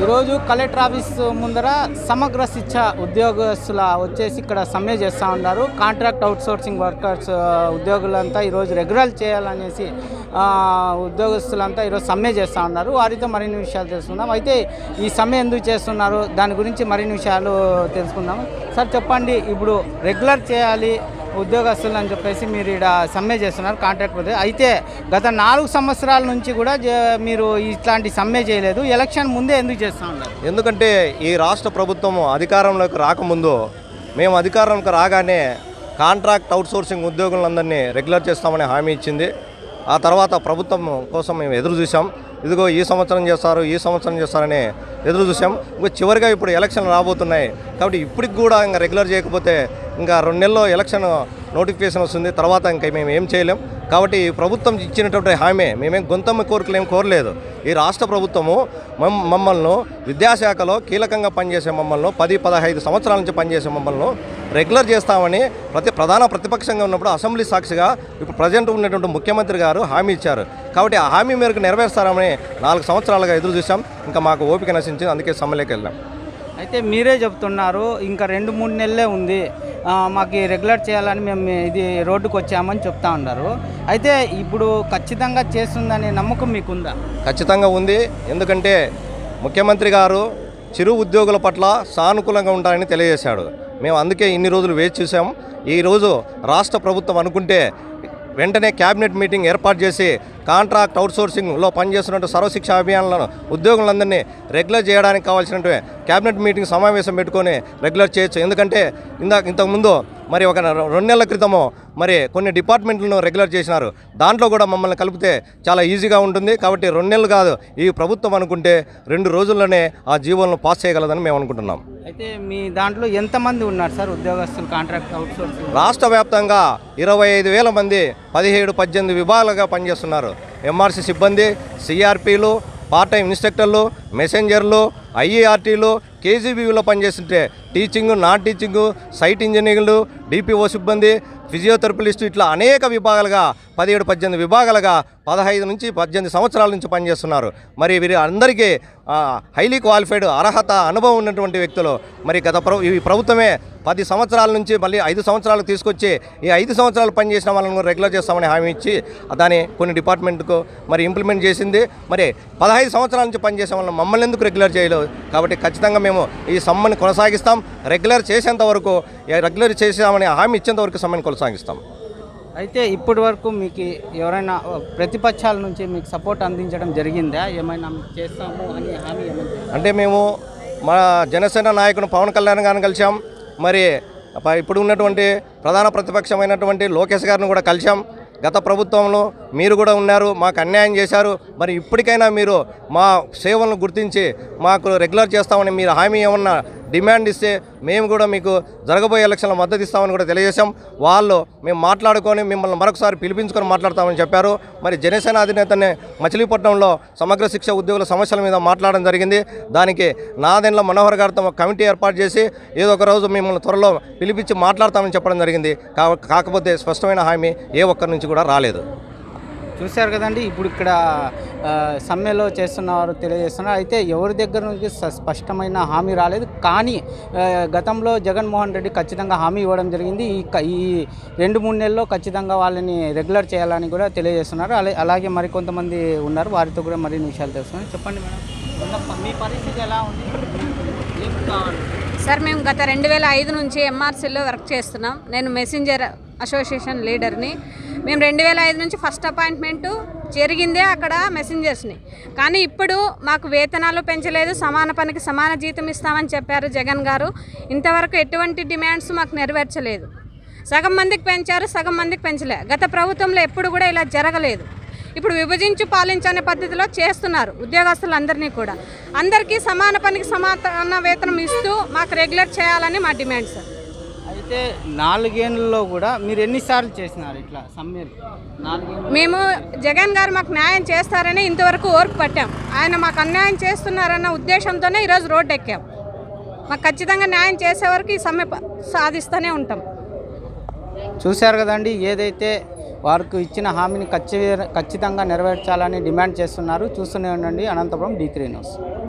ఈరోజు collector office ముందర సమగ్ర శిక్ష ఉద్యోగస్తుల వచ్చేసి ఇక్కడ సమ్మె చేస్తూ ఉన్నారు. కాంట్రాక్ట్ అవుట్సోర్సింగ్ వర్కర్స్ ఉద్యోగులంతా ఈరోజు రెగ్యులర్ చేయాలనేసి ఉద్యోగస్తులంతా ఈరోజు సమ్మె చేస్తూ ఉన్నారు. వారితో మరిన్ని విషయాలు తెలుసుకుందాం. అయితే ఈ సమ్మె ఎందుకు చేస్తున్నారు దాని గురించి మరిన్ని విషయాలు తెలుసుకుందాం. సార్ చెప్పండి. ఇప్పుడు రెగ్యులర్ చేయాలి ఉద్యోగస్తులు అని చెప్పేసి మీరు ఇక్కడ సమ్మె చేస్తున్నారు కాంట్రాక్ట్ ప్రతి అయితే గత నాలుగు సంవత్సరాల నుంచి కూడా జ- మీరు ఇట్లాంటి సమ్మె చేయలేదు. ఎలక్షన్ ముందే ఎందుకు చేస్తూ ఉన్నారు? ఎందుకంటే ఈ రాష్ట్ర ప్రభుత్వం అధికారంలోకి రాకముందు మేము అధికారంలోకి రాగానే కాంట్రాక్ట్ అవుట్సోర్సింగ్ ఉద్యోగులందరినీ రెగ్యులర్ చేస్తామని హామీ ఇచ్చింది. ఆ తర్వాత ప్రభుత్వం కోసం మేము ఎదురు చూసాం ఇదిగో ఈ సంవత్సరం చేస్తారు ఈ సంవత్సరం చేస్తారని ఎదురు చూసాం. ఇంకో చివరిగా ఇప్పుడు ఎలక్షన్ రాబోతున్నాయి. కాబట్టి ఇప్పటికి కూడా ఇంకా రెగ్యులర్ చేయకపోతే ఇంకా రెండు నెలల్లో ఎలక్షన్ నోటిఫికేషన్ వస్తుంది. తర్వాత ఇంకా మేము ఏం చేయలేం. కాబట్టి ఈ ప్రభుత్వం ఇచ్చినటువంటి హామీ మేమేం గొంతమ్మ కోరికలు ఏం కోరలేదు. ఈ రాష్ట్ర ప్రభుత్వము మమ్మల్ని విద్యాశాఖలో కీలకంగా పనిచేసే మమ్మల్ని పది పదహైదు సంవత్సరాల నుంచి పనిచేసే మమ్మల్ని రెగ్యులర్ చేస్తామని ప్రతి ప్రధాన ప్రతిపక్షంగా ఉన్నప్పుడు అసెంబ్లీ సాక్షిగా ఇప్పుడు ప్రజెంట్ ఉన్నటువంటి ముఖ్యమంత్రి గారు హామీ ఇచ్చారు. కాబట్టి ఆ హామీ మేరకు నెరవేరుస్తారని నాలుగు సంవత్సరాలుగా ఎదురు చూసాం ఇంకా మాకు ఓపిక నశించింది. అందుకే సమ్మెలోకి వెళ్ళాం. అయితే మీరే చెప్తున్నారు ఇంకా రెండు మూడు నెలలే ఉంది. మాకు రెగ్యులర్ చేయాలని మేము ఇది రోడ్డుకు వచ్చామని చెప్తా ఉన్నారు. అయితే ఇప్పుడు ఖచ్చితంగా చేస్తుందనే నమ్మకం మీకుందా? ఖచ్చితంగా ఉంది. ఎందుకంటే ముఖ్యమంత్రి గారు చిరు ఉద్యోగుల పట్ల సానుకూలంగా ఉంటారని తెలియజేశాడు. మేము అందుకే ఇన్ని రోజులు వేచి చూసాం ఈరోజు రాష్ట్ర ప్రభుత్వం అనుకుంటే వెంటనే క్యాబినెట్ మీటింగ్ ఏర్పాటు చేసి కాంట్రాక్ట్ అవుట్సోర్సింగ్లో పనిచేస్తున్న సర్వశిక్ష అభియాన్లను ఉద్యోగులందరినీ రెగ్యులర్ చేయడానికి కావాల్సినటువంటి క్యాబినెట్ మీటింగ్ సమావేశం పెట్టుకొని రెగ్యులర్ చేయొచ్చు. ఎందుకంటే ఇందాక ఇంతకుముందు మరి ఒక రెండు నెలల క్రితము మరి కొన్ని డిపార్ట్మెంట్లను రెగ్యులర్ చేసినారు. దాంట్లో కూడా మమ్మల్ని కలిపితే చాలా ఈజీగా ఉంటుంది. కాబట్టి రెండు నెలలు కాదు ఈ ప్రభుత్వం అనుకుంటే రెండు రోజుల్లోనే ఆ జీవోలను పాస్ చేయగలదని మేము అనుకుంటున్నాం. అయితే మీ దాంట్లో ఎంతమంది ఉన్నారు సార్ ఉద్యోగస్తులు కాంట్రాక్ట్ అవుట్సోర్సింగ్? రాష్ట్ర వ్యాప్తంగా ఇరవై ఐదు వేల మంది పదిహేడు పద్దెనిమిది విభాగాలుగా పనిచేస్తున్నారు. ఎంఆర్సీ సిబ్బంది సిఆర్పీలు పార్ట్ టైం ఇన్స్ట్రక్టర్లు మెసెంజర్లు ఐఈఆర్టీలు కేజీబీలో పనిచేస్తుంటే టీచింగ్ నాన్ టీచింగ్ సైట్ ఇంజనీర్లు డిపిఓ సిబ్బంది ఫిజియోథెరపిలిస్టు ఇట్లా అనేక విభాగాలుగా పదిహేడు పద్దెనిమిది విభాగాలుగా పదహైదు నుంచి పద్దెనిమిది సంవత్సరాల నుంచి పనిచేస్తున్నారు. మరి వీరి అందరికీ హైలీ క్వాలిఫైడ్ అర్హత అనుభవం ఉన్నటువంటి వ్యక్తులు. మరి గత ప్రభు ఈ ప్రభుత్వమే పది సంవత్సరాల నుంచి మళ్ళీ ఐదు సంవత్సరాలు తీసుకొచ్చి ఈ ఐదు సంవత్సరాలు పనిచేసిన వాళ్ళని రెగ్యులర్ చేస్తామని హామీ ఇచ్చి దాన్ని కొన్ని డిపార్ట్మెంట్కు మరి ఇంప్లిమెంట్ చేసింది. మరి పదహైదు సంవత్సరాల నుంచి పనిచేసే వాళ్ళని మమ్మల్ని ఎందుకు రెగ్యులర్ చేయలేదు? కాబట్టి ఖచ్చితంగా మేము ఈ సమ్మని కొనసాగిస్తాం. రెగ్యులర్ చేసేంత వరకు రెగ్యులర్ చేసామని హామీ ఇచ్చేంత వరకు సమ్మని కొనసాగిస్తాం. అయితే ఇప్పటి వరకు మీకు ఎవరైనా ప్రతిపక్షాల నుంచి మీకు సపోర్ట్ అందించడం జరిగిందా? ఏమైనా చేస్తాము అని హామీ అంటే మేము మా జనసేన నాయకుడు పవన్ కళ్యాణ్ గారిని కలిసాం మరి ఇప్పుడు ఉన్నటువంటి ప్రధాన ప్రతిపక్షమైనటువంటి లోకేష్ గారిని కూడా కలిసాం గత ప్రభుత్వంలో మీరు కూడా ఉన్నారు మాకు అన్యాయం చేశారు. మరి ఇప్పటికైనా మీరు మా సేవలను గుర్తించి మాకు రెగ్యులర్ చేస్తామని మీరు హామీ ఏమన్నా డిమాండ్ ఇస్తే మేము కూడా మీకు జరగబోయే ఎలక్షన్లో మద్దతు ఇస్తామని కూడా తెలియజేశాం. వాళ్ళు మేము మాట్లాడుకొని మిమ్మల్ని మరొకసారి పిలిపించుకొని మాట్లాడతామని చెప్పారు. మరి జనసేన అధినేతనే మచిలీపట్నంలో సమగ్ర శిక్ష ఉద్యోగుల సమస్యల మీద మాట్లాడడం జరిగింది. దానికి నాదెండ్ల మనోహర్ గారితో ఒక కమిటీ ఏర్పాటు చేసి ఏదో ఒక రోజు మిమ్మల్ని త్వరలో పిలిపించి మాట్లాడతామని చెప్పడం జరిగింది. కా- కాకపోతే స్పష్టమైన హామీ ఏ ఒక్కరి నుంచి కూడా రాలేదు. చూశారు కదండి. ఇప్పుడు ఇక్కడ సమ్మెలో చేస్తున్నవారు తెలియజేస్తున్నారు. అయితే ఎవరి దగ్గర నుంచి స్పష్టమైన హామీ రాలేదు. కానీ గతంలో జగన్మోహన్ రెడ్డి ఖచ్చితంగా హామీ ఇవ్వడం జరిగింది. ఈ రెండు మూడు నెలల్లో ఖచ్చితంగా వాళ్ళని రెగ్యులర్ చేయాలని కూడా తెలియజేస్తున్నారు. అలా అలాగే మరికొంతమంది ఉన్నారు. వారితో కూడా మరిన్ని విషయాలు తెలుసుకుని చెప్పండి మేడం. ఉన్న- మీ పరిస్థితి ఎలా ఉంది? సార్ మేము గత రెండు వేల ఐదు నుంచి ఎంఆర్సీలో వర్క్ చేస్తున్నాం. నేను మెసెంజర్ అసోసియేషన్ లీడర్ని. మేము రెండు వేల ఐదు నుంచి ఫస్ట్ అపాయింట్మెంటు జరిగిందే అక్కడ మెసెంజర్స్ని. కానీ ఇప్పుడు మాకు వేతనాలు పెంచలేదు సమాన పనికి సమాన జీతం ఇస్తామని చెప్పారు జగన్ గారు. ఇంతవరకు ఎటువంటి డిమాండ్స్ మాకు నెరవేర్చలేదు. సగం మందికి పెంచారు సగం మందికి పెంచలే. గత ప్రభుత్వంలో ఎప్పుడు కూడా ఇలా జరగలేదు. ఇప్పుడు విభజించు పాలించనే పద్ధతిలో చేస్తున్నారు ఉద్యోగస్తులందరినీ కూడా. అందరికీ సమాన పనికి సమాన వేతనం ఇస్తూ మాకు రెగ్యులర్ చేయాలని మా డిమాండ్ సార్. అయితే నాలుగేళ్ళలో కూడా మీరు ఎన్నిసార్లు చేసినారు ఇట్లా సమ్మెలు? మేము జగన్ గారు మాకు న్యాయం చేస్తారని ఇంతవరకు ఓర్పు పట్టాం. ఆయన మాకు అన్యాయం చేస్తున్నారన్న ఉద్దేశంతోనే ఈరోజు రోడ్డు ఎక్కాం. మాకు ఖచ్చితంగా న్యాయం చేసే వరకు ఈ సమ్మె సాధిస్తూనే ఉంటాం. చూశారు కదండి ఏదైతే వారికి ఇచ్చిన హామీని ఖచ్చి ఖచ్చితంగా నెరవేర్చాలని డిమాండ్ చేస్తున్నారు చూస్తూనే ఉండండి. Anantapuram D news.